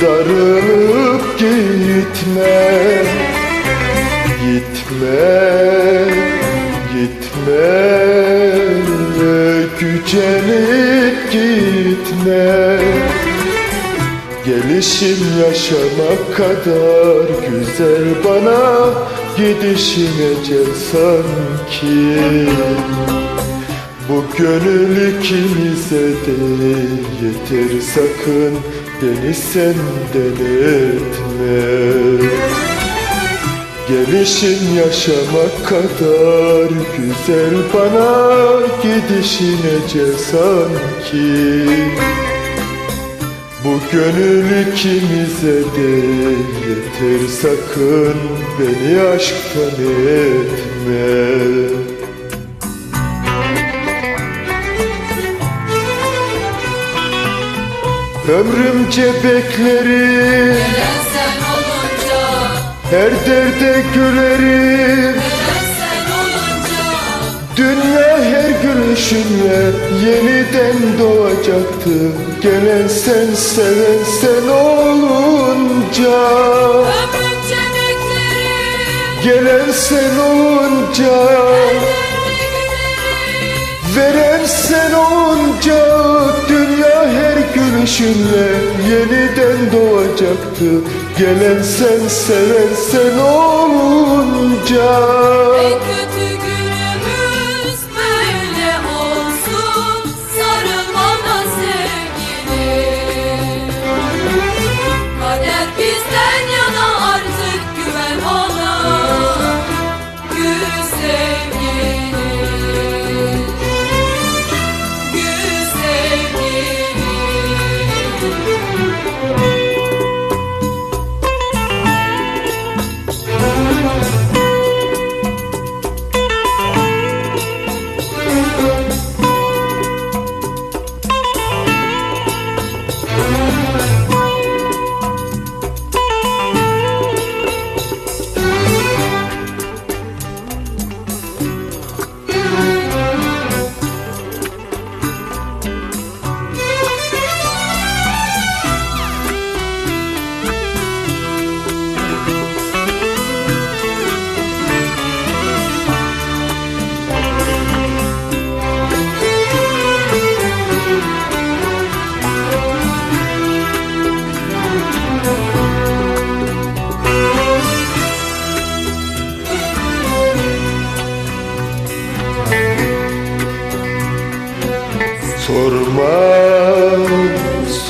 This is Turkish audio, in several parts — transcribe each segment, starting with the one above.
darılıp gitme. Gitme, gitme Gücenip gitme. Gelişim yaşamak kadar güzel bana Gidişin ecel sanki Bu gönül ikimize de yeter sakın Beni senden etme. Gelişin yaşamak kadar güzel bana Gidişin ecel sanki. Bu gönül ikimize de yeter sakın beni aşktan etme Ömrümce beklerim sen olunca, her derde gülerim. Sen olunca? Dünya her gülüşünle yeniden doğacaktı. Gelen sen seven sen olunca. Ömrümce beklerim, Gelen sen olunca Veren sen olunca Dünya her gülüşünle yeniden doğacaktı. Gelen sen seven sen olunca. En kötü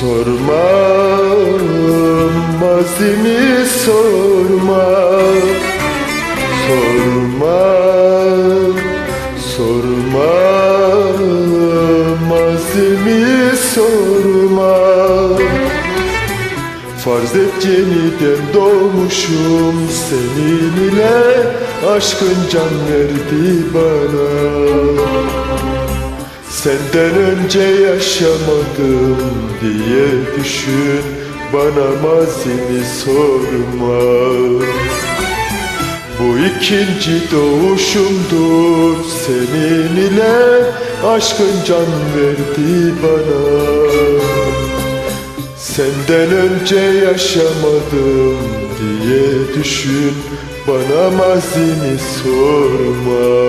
sorma, mazimi sorma. Sorma, sorma, mazimi sorma. Farz et yeniden doğmuşum senin ile Aşkın can verdi bana Senden önce yaşamadım diye düşün Bana mazimi sorma. Bu ikinci doğuşumdur senin ile Aşkın can verdi bana. Senden önce yaşamadım diye düşün Bana mazimi sorma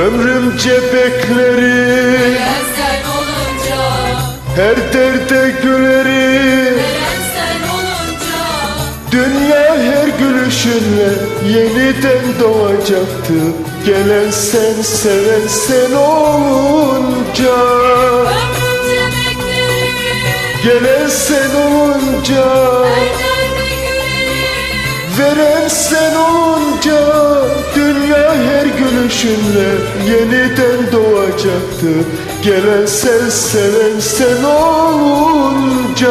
Ömrümce beklerim Gelen sen olunca, Her derde gülerim gelen sen olunca. Dünya her gülüşünle yeniden doğacaktı. Gelen sen seven sen olunca. Ömrümce beklerim, Gelen sen olunca. Nerede gülerim Veren sen olunca Dünya her gülüşünle yeniden doğacaktı. Gelen sen seven sen olunca